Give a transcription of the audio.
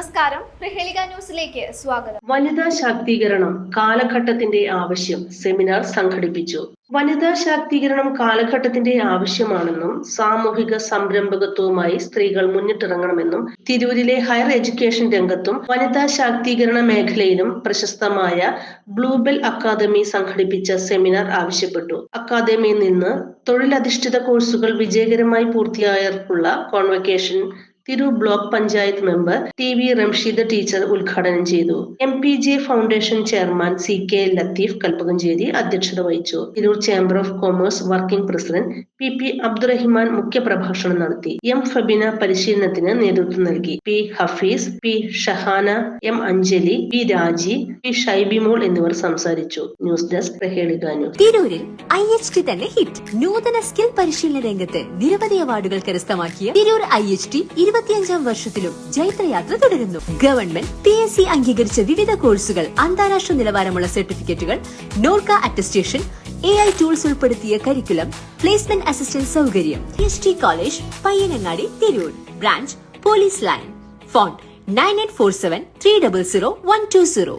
നമസ്കാരം. പ്രഹേളിക ന്യൂസിലേക്ക് സ്വാഗതം. വനിതാ ശാക്തീകരണം കാലഘട്ടത്തിന്റെ ആവശ്യം സെമിനാർ സംഘടിപ്പിച്ചു. വനിതാ ശാക്തീകരണം കാലഘട്ടത്തിന്റെ ആവശ്യമാണെന്നും സാമൂഹിക സംരംഭകത്വവുമായി സ്ത്രീകൾ മുന്നിട്ടിറങ്ങണമെന്നും തിരൂരിലെ ഹയർ എഡ്യൂക്കേഷൻ രംഗത്തും വനിതാ ശാക്തീകരണ മേഖലയിലും പ്രശസ്തമായ ബ്ലൂബെൽ അക്കാദമി സംഘടിപ്പിച്ച സെമിനാർ ആവശ്യപ്പെട്ടു. അക്കാദമിയിൽ നിന്ന് തൊഴിലധിഷ്ഠിത കോഴ്സുകൾ വിജയകരമായി പൂർത്തിയായവർക്കുള്ള convocation Tirur block panchayat member T V Ramsheed teacher ഉദ്ഘാടനം ചെയ്തു. M P J foundation chairman C K Latheef Kalpakanchery അധ്യക്ഷത വഹിച്ചു. Tirur chamber of commerce working president P P Abdurahiman മുഖ്യപ്രഭാഷണം നടത്തി. എം ഫബിന പരിശീലനത്തിന് നേതൃത്വം നൽകി. P Hafeez P Shahana M Anjali P Raji P Shaibimol എന്നിവർ സംസാരിച്ചു. ന്യൂസ് ഡെസ്ക് തിരൂരിൽ ഐ എച്ച് ടി തന്നെ ഹിറ്റ്. നൂതന സ്കിൽ പരിശീലന രംഗത്ത് നിരവധി അവാർഡുകൾ കരസ്ഥമാക്കിയ തിരൂർ ഐ എച്ച് ടി ഇരുപത്തിയഞ്ചാം വർഷത്തിലും ജൈത്രയാത്ര തുടരുന്നു. ഗവൺമെന്റ് പി എസ് സി അംഗീകരിച്ച വിവിധ കോഴ്സുകൾ അന്താരാഷ്ട്ര നിലവാരമുള്ള സർട്ടിഫിക്കറ്റുകൾ Norka attestation A I tools ഉൾപ്പെടുത്തിയ കരിക്കുലം പ്ലേസ്മെന്റ് അസിസ്റ്റന്റ് സൗകര്യം S T college Payyanangadi Tirur. Branch police line. Phone nine eight four seven three double zero one two zero.